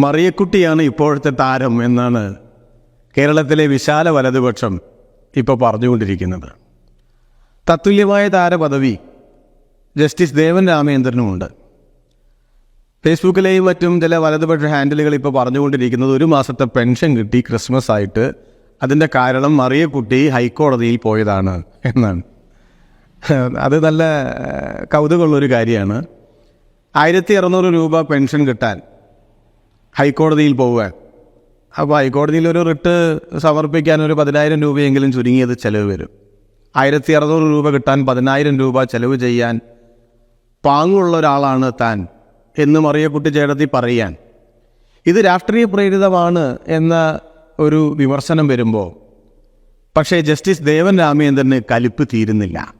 മറിയക്കുട്ടിയാണ് ഇപ്പോഴത്തെ താരം എന്നാണ് കേരളത്തിലെ വിശാല വലതുപക്ഷം ഇപ്പോൾ പറഞ്ഞുകൊണ്ടിരിക്കുന്നത്. തത്തുല്യമായ താരപദവി ജസ്റ്റിസ് ദേവൻ രാമേന്ദ്രനുമുണ്ട് ഫേസ്ബുക്കിലെയും മറ്റും ചില വലതുപക്ഷ ഹാൻഡിലുകൾ ഇപ്പോൾ പറഞ്ഞുകൊണ്ടിരിക്കുന്നത് ഒരു മാസത്തെ പെൻഷൻ കിട്ടി ക്രിസ്മസ് ആയിട്ട് അതിന്റെ കാരണം മറിയക്കുട്ടി ഹൈക്കോടതിയിൽ പോയതാണ് എന്നാണ്. അത് നല്ല കൗതുകമുള്ളൊരു കാര്യമാണ്. ആയിരത്തി അറുന്നൂറ് രൂപ പെൻഷൻ കിട്ടാൻ ഹൈക്കോടതിയിൽ പോവുക. അപ്പോൾ ഹൈക്കോടതിയിൽ ഒരു റിട്ട് സമർപ്പിക്കാൻ ഒരു പതിനായിരം രൂപയെങ്കിലും ചുരുങ്ങിയത് ചിലവ് വരും. ആയിരത്തി അറുന്നൂറ് രൂപ കിട്ടാൻ പതിനായിരം രൂപ ചെലവ് ചെയ്യാൻ പാങ്ങുള്ള ഒരാളാണ് താൻ എന്ന് മറിയക്കുട്ടി ചേട്ടത്തി പറയാൻ. ഇത് രാഷ്ട്രീയ പ്രേരിതമാണ് എന്ന ഒരു വിമർശനം വരുമ്പോൾ പക്ഷേ ജസ്റ്റിസ് ദേവൻ രാമേന്ദ്രന് കലിപ്പ് തീരുന്നില്ല.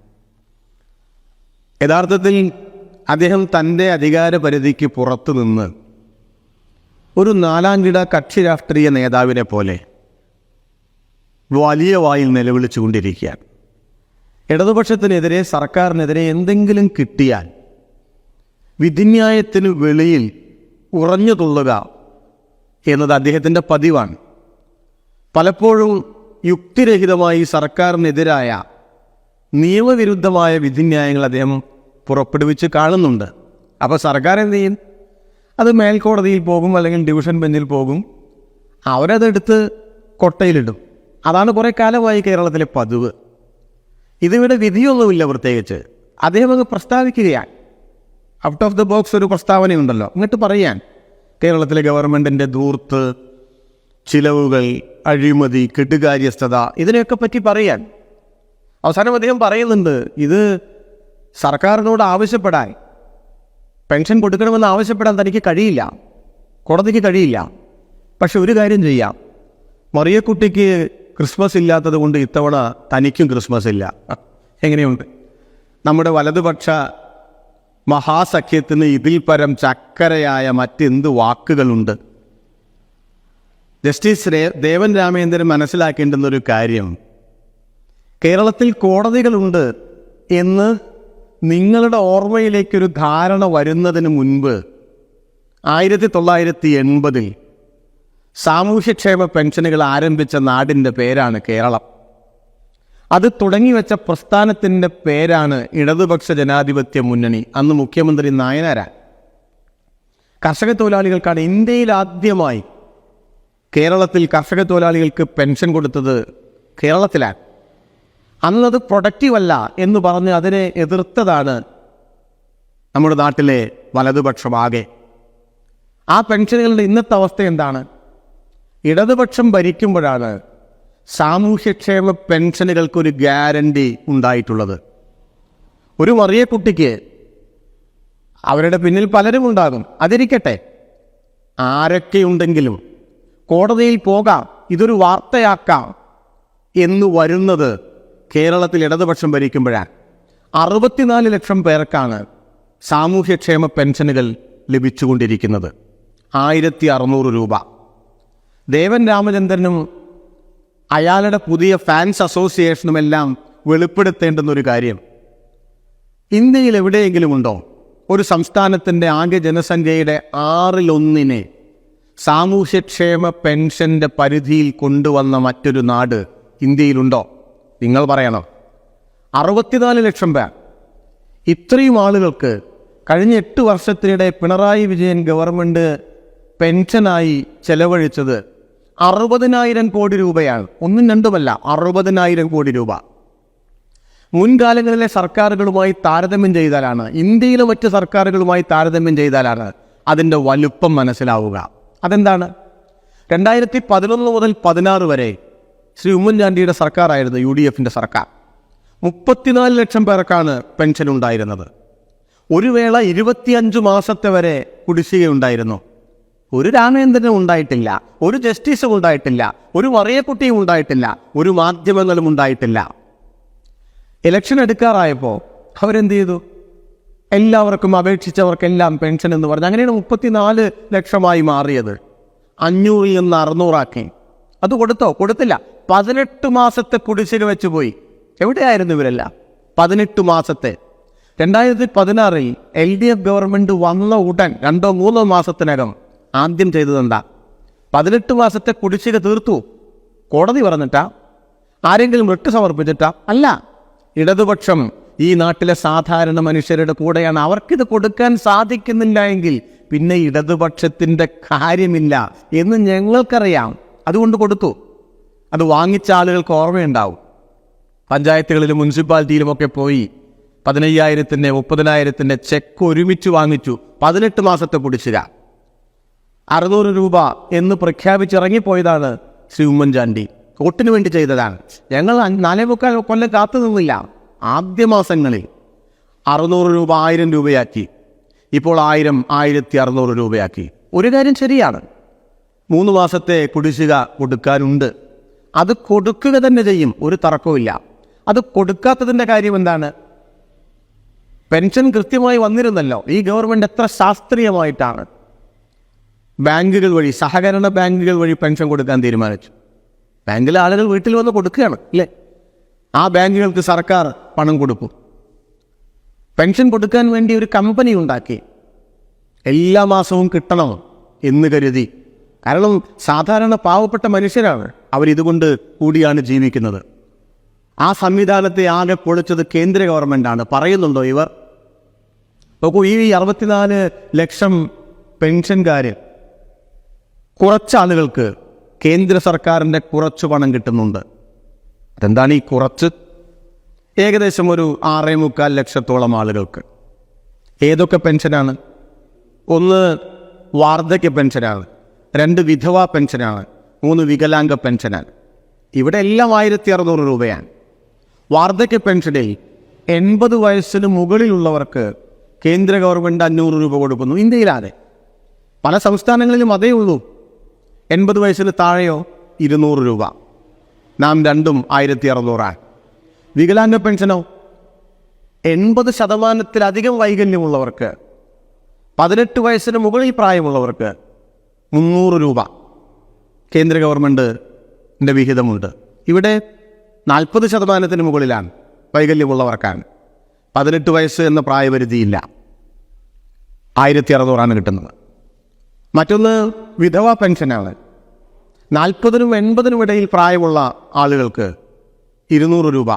യഥാർത്ഥത്തിൽ അദ്ദേഹം തന്റെ അധികാര പരിധിക്ക് പുറത്തു നിന്ന് ഒരു നാലാംകിട കക്ഷി രാഷ്ട്രീയ നേതാവിനെ പോലെ വലിയ വായിൽ നിലവിളിച്ചുകൊണ്ടിരിക്കുകയാണ് ഇടതുപക്ഷത്തിനെതിരെ സർക്കാരിനെതിരെ എന്തെങ്കിലും കിട്ടിയാൽ വിധിന്യായത്തിന് വെളിയിൽ ഉറഞ്ഞു തുള്ളുക എന്നത് അദ്ദേഹത്തിന്റെ പതിവാണ്. പലപ്പോഴും യുക്തിരഹിതമായി സർക്കാരിനെതിരായ നിയമവിരുദ്ധമായ വിധിന്യായങ്ങൾ അദ്ദേഹം പുറപ്പെടുവിച്ച് കാണുന്നുണ്ട്. അപ്പോൾ സർക്കാർ എന്ത് ചെയ്യും? അത് മേൽക്കോടതിയിൽ പോകും അല്ലെങ്കിൽ ഡിവിഷൻ ബെഞ്ചിൽ പോകും. അവരതെടുത്ത് കൊട്ടയിലിടും. അതാണ് കുറേ കാലമായി കേരളത്തിലെ പതിവ്. ഇതിവിടെ വിധിയൊന്നുമില്ല പ്രത്യേകിച്ച്. അദ്ദേഹം അത് പ്രസ്താവിക്കുകയാണ്. ഔട്ട് ഓഫ് ദ ബോക്സ് ഒരു പ്രസ്താവനയുണ്ടല്ലോ. എന്നിട്ട് പറയാൻ. കേരളത്തിലെ ഗവൺമെന്റിന്റെ ധൂർത്ത് ചിലവുകൾ അഴിമതി കെട്ടുകാര്യസ്ഥത ഇതിനെയൊക്കെ പറ്റി പറയാൻ. അവസാനം അദ്ദേഹം പറയുന്നുണ്ട് ഇത് സർക്കാരിനോട് ആവശ്യപ്പെടാൻ. പെൻഷൻ കൊടുക്കണമെന്ന് ആവശ്യപ്പെടാൻ തനിക്ക് കഴിയില്ല. കോടതിക്ക് കഴിയില്ല. പക്ഷെ ഒരു കാര്യം ചെയ്യാം. മറിയക്കുട്ടിക്ക് ക്രിസ്മസ് ഇല്ലാത്തത് കൊണ്ട് ഇത്തവണ തനിക്കും ക്രിസ്മസ് ഇല്ല. എങ്ങനെയുണ്ട്? നമ്മുടെ വലതുപക്ഷ മഹാസഖ്യത്തിന് ഇതിൽ പരം ചക്കരയായ മറ്റെന്ത് വാക്കുകളുണ്ട്? ജസ്റ്റിസ് ദേവൻ രാമേന്ദ്രൻ മനസ്സിലാക്കേണ്ടുന്നൊരു കാര്യം. കേരളത്തിൽ കോടതികളുണ്ട് എന്ന് നിങ്ങളുടെ ഓർമ്മയിലേക്കൊരു ധാരണ വരുന്നതിന് മുൻപ് ആയിരത്തി തൊള്ളായിരത്തി എൺപതിൽ സാമൂഹ്യക്ഷേമ പെൻഷനുകൾ ആരംഭിച്ച നാടിന്റെ പേരാണ് കേരളം. അത് തുടങ്ങിവെച്ച പ്രസ്ഥാനത്തിന്റെ പേരാണ് ഇടതുപക്ഷ ജനാധിപത്യ മുന്നണി. അന്ന് മുഖ്യമന്ത്രി നായനാരാൻ കർഷക തൊഴിലാളികൾക്കാണ് ഇന്ത്യയിൽ ആദ്യമായി കേരളത്തിൽ കർഷക തൊഴിലാളികൾക്ക് പെൻഷൻ കൊടുത്തത് കേരളത്തിലാണ്. അന്നത് പ്രൊഡക്റ്റീവ് അല്ല എന്ന് പറഞ്ഞ് അതിനെ എതിർത്തതാണ് നമ്മുടെ നാട്ടിലെ വലതുപക്ഷമാകെ. ആ പെൻഷനുകളുടെ ഇന്നത്തെ അവസ്ഥ എന്താണ്? ഇടതുപക്ഷം ഭരിക്കുമ്പോഴാണ് സാമൂഹ്യക്ഷേമ പെൻഷനുകൾക്കൊരു ഗ്യാരണ്ടി ഉണ്ടായിട്ടുള്ളത്. ഒരു മറിയക്കുട്ടിക്ക് അവരുടെ പിന്നിൽ പലരും ഉണ്ടാകും. അതിരിക്കട്ടെ ആരൊക്കെയുണ്ടെങ്കിലും കോടതിയിൽ പോകാം ഇതൊരു വാർത്തയാക്കാം എന്ന് വരുന്നത് കേരളത്തിൽ ഇടതുപക്ഷം ഭരിക്കുമ്പോഴാണ്. അറുപത്തിനാല് ലക്ഷം പേർക്കാണ് സാമൂഹ്യക്ഷേമ പെൻഷനുകൾ ലഭിച്ചുകൊണ്ടിരിക്കുന്നത്. ആയിരത്തി അറുന്നൂറ് രൂപ. ദേവൻ രാമചന്ദ്രനും അയാളുടെ പുതിയ ഫാൻസ് അസോസിയേഷനുമെല്ലാം വെളിപ്പെടുത്തേണ്ടുന്ന ഒരു കാര്യം. ഇന്ത്യയിൽ എവിടെയെങ്കിലും ഉണ്ടോ ഒരു സംസ്ഥാനത്തിന്റെ ആകെ ജനസംഖ്യയുടെ ആറിലൊന്നിനെ സാമൂഹ്യക്ഷേമ പെൻഷന്റെ പരിധിയിൽ കൊണ്ടുവന്ന മറ്റൊരു നാട് ഇന്ത്യയിലുണ്ടോ? നിങ്ങൾ പറയണം? അറുപത്തിനാല് ലക്ഷം പേർ. ഇത്രയും ആളുകൾക്ക് കഴിഞ്ഞ എട്ട് വർഷത്തിനിടെ പിണറായി വിജയൻ ഗവൺമെന്റ് പെൻഷനായി ചെലവഴിച്ചത് അറുപതിനായിരം കോടി രൂപയാണ്. ഒന്നും രണ്ടുമല്ല അറുപതിനായിരം കോടി രൂപ. മുൻകാലങ്ങളിലെ സർക്കാരുകളുമായി താരതമ്യം ചെയ്താലാണ് ഇന്ത്യയിലെ മറ്റ് സർക്കാരുകളുമായി താരതമ്യം ചെയ്താലാണ് അതിന്റെ വലുപ്പം മനസ്സിലാവുക. അതെന്താണ്? രണ്ടായിരത്തി പതിനൊന്ന് മുതൽ പതിനാറ് വരെ ശ്രീ ഉമ്മൻചാണ്ടിയുടെ സർക്കാരായിരുന്നു യു ഡി എഫിന്റെ സർക്കാർ. മുപ്പത്തിനാല് ലക്ഷം പേർക്കാണ് പെൻഷൻ ഉണ്ടായിരുന്നത്. ഒരു വേള ഇരുപത്തിയഞ്ച് മാസത്തെ വരെ കുടിശ്ശികയുണ്ടായിരുന്നു ഒരു രാമേന്ദ്രനും ഉണ്ടായിട്ടില്ല ഒരു ജസ്റ്റിസും ഉണ്ടായിട്ടില്ല ഒരു മറിയക്കുട്ടിയും ഉണ്ടായിട്ടില്ല ഒരു മാധ്യമങ്ങളും ഉണ്ടായിട്ടില്ല. ഇലക്ഷൻ എടുക്കാറായപ്പോൾ അവരെന്ത് ചെയ്തു? എല്ലാവർക്കും അപേക്ഷിച്ചവർക്കെല്ലാം പെൻഷൻ എന്ന് പറഞ്ഞു അങ്ങനെയാണ് മുപ്പത്തിനാല് ലക്ഷമായി മാറിയത്. അഞ്ഞൂറിൽ നിന്ന് അറുന്നൂറാക്കി. അത് കൊടുത്തോ? കൊടുത്തില്ല. പതിനെട്ട് മാസത്തെ കുടിശ്ശിന് വെച്ച് പോയി. എവിടെയായിരുന്നു ഇവരെല്ലാം? പതിനെട്ട് മാസത്തെ. രണ്ടായിരത്തി പതിനാറിൽ എൽ ഡി എഫ് ഗവൺമെന്റ് വന്ന ഉടൻ രണ്ടോ മൂന്നോ മാസത്തിനകം ആദ്യം ചെയ്തതെന്താ പതിനെട്ട് മാസത്തെ കുടിശ്ശിക തീർത്തു. കോടതി പറഞ്ഞിട്ടാ? ആരെങ്കിലും റിട്ട് സമർപ്പിച്ചിട്ടാ? അല്ല. ഇടതുപക്ഷം ഈ നാട്ടിലെ സാധാരണ മനുഷ്യരുടെ കൂടെയാണ്. അവർക്കിത് കൊടുക്കാൻ സാധിക്കുന്നില്ല എങ്കിൽ പിന്നെ ഇടതുപക്ഷത്തിന്റെ കാര്യമില്ല എന്ന് ഞങ്ങൾക്കറിയാം. അതുകൊണ്ട് കൊടുത്തു. അത് വാങ്ങിച്ച ആളുകൾക്ക് ഓർമ്മയുണ്ടാവും. പഞ്ചായത്തുകളിലും മുനിസിപ്പാലിറ്റിയിലുമൊക്കെ പോയി പതിനയ്യായിരത്തിന്റെ മുപ്പതിനായിരത്തിന്റെ ചെക്ക് ഒരുമിച്ച് വാങ്ങിച്ചു. പതിനെട്ട് മാസത്തെ കുടിശ്ശിര അറുന്നൂറ് രൂപ എന്ന് പ്രഖ്യാപിച്ചിറങ്ങിപ്പോയതാണ് ശ്രീ ഉമ്മൻചാണ്ടി. വോട്ടിന് വേണ്ടി ചെയ്തതാണ്. ഞങ്ങൾ നാലേ മുക്കാൽ കൊല്ലം കാത്തു നിന്നില്ല. ആദ്യ മാസങ്ങളിൽ അറുന്നൂറ് രൂപ ആയിരം രൂപയാക്കി. ഇപ്പോൾ ആയിരം ആയിരത്തി അറുന്നൂറ് രൂപയാക്കി. ഒരു കാര്യം ശരിയാണ്. മൂന്ന് മാസത്തെ കുടിശ്ശിക കൊടുക്കാനുണ്ട്. അത് കൊടുക്കുക തന്നെ ചെയ്യും ഒരു തർക്കവുമില്ല. അത് കൊടുക്കാത്തതിന്റെ കാര്യം എന്താണ്? പെൻഷൻ കൃത്യമായി വന്നിരുന്നല്ലോ. ഈ ഗവൺമെന്റ് എത്ര ശാസ്ത്രീയമായിട്ടാണ് ബാങ്കുകൾ വഴി സഹകരണ ബാങ്കുകൾ വഴി പെൻഷൻ കൊടുക്കാൻ തീരുമാനിച്ചു. ബാങ്കിലെ ആളുകൾ വീട്ടിൽ വന്ന് കൊടുക്കുകയാണ് അല്ലേ ആ ബാങ്കുകൾക്ക് സർക്കാർ പണം കൊടുക്കും. പെൻഷൻ കൊടുക്കാൻ വേണ്ടി ഒരു കമ്പനി ഉണ്ടാക്കി. എല്ലാ മാസവും കിട്ടണം എന്ന് കരുതി കാരണം സാധാരണ പാവപ്പെട്ട മനുഷ്യരാണ് അവരിതുകൊണ്ട് കൂടിയാണ് ജീവിക്കുന്നത്. ആ സംവിധാനത്തെ ആകെ പൊളിച്ചത് കേന്ദ്ര ഗവൺമെന്റാണ് പറയുന്നുണ്ടോ ഇവർ? നോക്കൂ ഈ അറുപത്തിനാല് ലക്ഷം പെൻഷൻകാർ കുറച്ച് ആളുകൾക്ക് കേന്ദ്ര സർക്കാരിന്റെ കുറച്ച് പണം കിട്ടുന്നുണ്ട്. അതെന്താണ് ഈ കുറച്ച്? ഏകദേശം ഒരു ആറേ മുക്കാൽ ലക്ഷത്തോളം ആളുകൾക്ക്. ഏതൊക്കെ പെൻഷനാണ്? ഒന്ന് വാർദ്ധക്യ പെൻഷനാണ്. രണ്ട് വിധവാ പെൻഷനാണ് മൂന്ന് വികലാംഗ പെൻഷനാണ്. ഇവിടെ എല്ലാം ആയിരത്തി അറുന്നൂറ് രൂപയാണ്. വാർദ്ധക്യ പെൻഷനിൽ എൺപത് വയസ്സിന് മുകളിലുള്ളവർക്ക് കേന്ദ്ര ഗവൺമെന്റ് അഞ്ഞൂറ് രൂപ കൊടുക്കുന്നു ഇന്ത്യയിലാതെ പല സംസ്ഥാനങ്ങളിലും അതേ ഉള്ളൂ. എൺപത് വയസ്സിന് താഴെയോ ഇരുന്നൂറ് രൂപ. നാം രണ്ടും ആയിരത്തി അറുന്നൂറാണ് വികലാംഗ പെൻഷനോ? എൺപത് ശതമാനത്തിലധികം വൈകല്യമുള്ളവർക്ക് പതിനെട്ട് വയസ്സിന് മുകളിൽ പ്രായമുള്ളവർക്ക് മുന്നൂറ് രൂപ കേന്ദ്ര ഗവൺമെന്റിന്റെ വിഹിതമുണ്ട്. ഇവിടെ നാൽപ്പത് ശതമാനത്തിന് മുകളിലാണ് വൈകല്യമുള്ളവർക്കാണ്. പതിനെട്ട് വയസ്സ് എന്ന പ്രായപരിധിയില്ല ആയിരത്തി അറുന്നൂറാണ് കിട്ടുന്നത്. മറ്റൊന്ന് വിധവ പെൻഷനാണ്. നാൽപ്പതിനും എൺപതിനും ഇടയിൽ പ്രായമുള്ള ആളുകൾക്ക് ഇരുന്നൂറ് രൂപ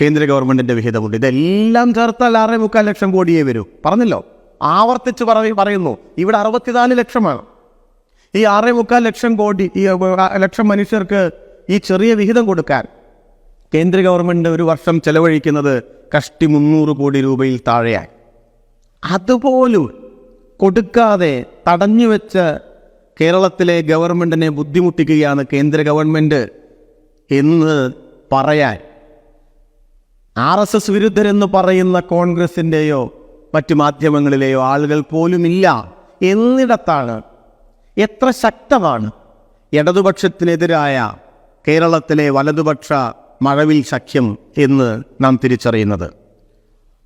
കേന്ദ്ര ഗവൺമെന്റിന്റെ വിഹിതമുണ്ട്. ഇതെല്ലാം ചേർത്താൽ ആറേ മുക്കാൽ ലക്ഷം കോടിയേ വരൂ. പറഞ്ഞല്ലോ? ആവർത്തിച്ച് പറയ പറയുന്നു. ഇവിടെ അറുപത്തിനാല് ലക്ഷമാണ്. ഈ ആറേ മുക്കാൽ ലക്ഷം കോടി ഈ ലക്ഷം മനുഷ്യർക്ക് ഈ ചെറിയ വിഹിതം കൊടുക്കാൻ കേന്ദ്ര ഗവൺമെന്റ് ഒരു വർഷം ചെലവഴിക്കുന്നത് കഷ്ടി മുന്നൂറ് കോടി രൂപയിൽ താഴെയായി. അതുപോലും കൊടുക്കാതെ തടഞ്ഞു വെച്ച കേരളത്തിലെ ഗവൺമെന്റിനെ ബുദ്ധിമുട്ടിക്കുകയാണ് കേന്ദ്ര ഗവൺമെന്റ് എന്ന് പറയാൻ ആർ എസ് എസ് വിരുദ്ധരെന്ന് പറയുന്ന കോൺഗ്രസിന്റെയോ മറ്റു മാധ്യമങ്ങളിലെയോ ആളുകൾ പോലുമില്ല. എന്നിടത്താണ് എത്ര ശക്തമാണ്. ഇടതുപക്ഷത്തിനെതിരായ കേരളത്തിലെ വലതുപക്ഷ മഴവിൽ സഖ്യം എന്ന് നാം തിരിച്ചറിയുന്നത്.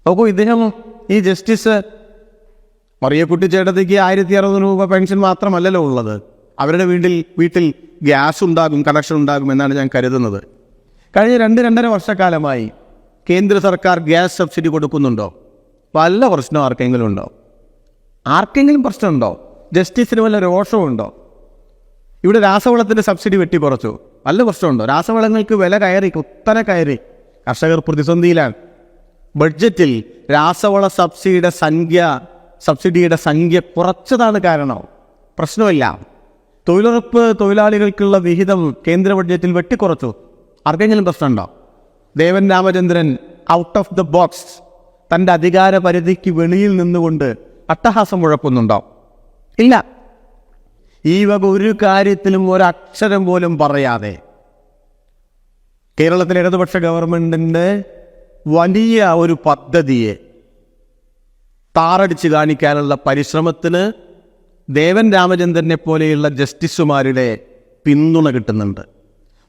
നോക്കൂ ഇദ്ദേഹം ഈ ജസ്റ്റിസ് മറിയക്കുട്ടി ചേട്ടത്തിക്ക് ആയിരത്തി അറുപത് രൂപ പെൻഷൻ മാത്രമല്ലല്ലോ ഉള്ളത്. അവരുടെ വീട്ടിൽ വീട്ടിൽ ഗ്യാസ് ഉണ്ടാകും കണക്ഷൻ ഉണ്ടാകും എന്നാണ് ഞാൻ കരുതുന്നത്. കഴിഞ്ഞ രണ്ട് രണ്ടര വർഷക്കാലമായി കേന്ദ്ര സർക്കാർ ഗ്യാസ് സബ്സിഡി കൊടുക്കുന്നുണ്ടോ? വല്ല പ്രശ്നം ആർക്കെങ്കിലും ഉണ്ടോ? ആർക്കെങ്കിലും പ്രശ്നമുണ്ടോ? ജസ്റ്റിസിന് വല്ല രോഷമുണ്ടോ ഇവിടെ രാസവളത്തിന്റെ സബ്സിഡി വെട്ടി കുറച്ചു. നല്ല പ്രശ്നമുണ്ടോ? രാസവളങ്ങൾക്ക് വില കയറി കുത്തനെ കയറി. കർഷകർ പ്രതിസന്ധിയിലാണ്. ബഡ്ജറ്റിൽ രാസവള സബ്സിഡിയുടെ സംഖ്യ സബ്സിഡിയുടെ സംഖ്യ കുറച്ചതാണ് കാരണം. പ്രശ്നമില്ല. തൊഴിലുറപ്പ് തൊഴിലാളികൾക്കുള്ള വിഹിതം കേന്ദ്ര ബഡ്ജറ്റിൽ വെട്ടിക്കുറച്ചു ആർക്കെങ്കിലും പ്രശ്നമുണ്ടോ? Devan Ramachandran out of the box തന്റെ അധികാര പരിധിക്ക് വെളിയിൽ നിന്നുകൊണ്ട് അട്ടഹാസം മുഴക്കുന്നുണ്ടോ ഇല്ല. ഈ വക ഒരു കാര്യത്തിലും ഒരക്ഷരം പോലും പറയാതെ കേരളത്തിലെ ഇടതുപക്ഷ ഗവൺമെന്റിന്റെ വലിയ ഒരു പദ്ധതിയെ താറടിച്ച് കാണിക്കാനുള്ള പരിശ്രമത്തിന് ദേവൻ രാമചന്ദ്രനെ പോലെയുള്ള ജസ്റ്റിസുമാരുടെ പിന്തുണ കിട്ടുന്നുണ്ട്.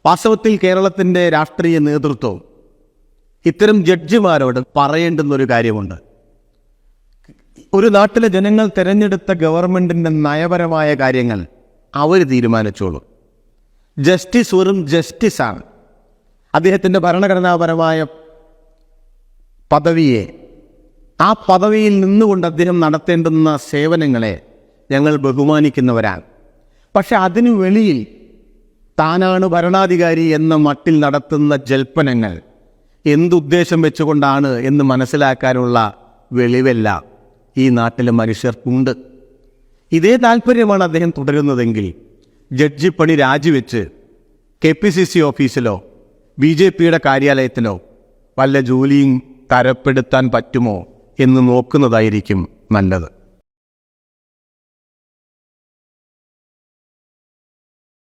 വാസ്തവത്തിൽ കേരളത്തിന്റെ രാഷ്ട്രീയ നേതൃത്വം ഇത്തരം ജഡ്ജിമാരോട് പറയേണ്ടുന്നൊരു കാര്യമുണ്ട്. ഒരു നാട്ടിലെ ജനങ്ങൾ തിരഞ്ഞെടുത്ത ഗവൺമെന്റിന്റെ നയപരമായ കാര്യങ്ങൾ അവർ തീരുമാനിച്ചോളൂ. ജസ്റ്റിസ് വെറും ജസ്റ്റിസാണ് അദ്ദേഹത്തിന്റെ ഭരണഘടനാപരമായ പദവിയെ ആ പദവിയിൽ നിന്നുകൊണ്ട് അദ്ദേഹം നടത്തേണ്ടുന്ന സേവനങ്ങളെ ഞങ്ങൾ ബഹുമാനിക്കുന്നവരാണ്. പക്ഷെ അതിനു വെളിയിൽ താനാണ് ഭരണാധികാരി എന്ന മട്ടിൽ നടത്തുന്ന ജൽപ്പനങ്ങൾ എന്തുദ്ദേശം വെച്ചുകൊണ്ടാണ് എന്ന് മനസ്സിലാക്കാനുള്ള വെളിവെല്ലാം. ഈ നാട്ടിലെ മനുഷ്യർക്കുണ്ട്. ഇതേ താല്പര്യമാണ് അദ്ദേഹം തുടരുന്നതെങ്കിൽ ജഡ്ജി പണി രാജിവെച്ച് കെ പി സി സി ഓഫീസിലോ ബി ജെ പിയുടെ കാര്യാലയത്തിലോ വല്ല ജോലിയും തരപ്പെടുത്താൻ പറ്റുമോ എന്ന് നോക്കുന്നതായിരിക്കും നല്ലത്.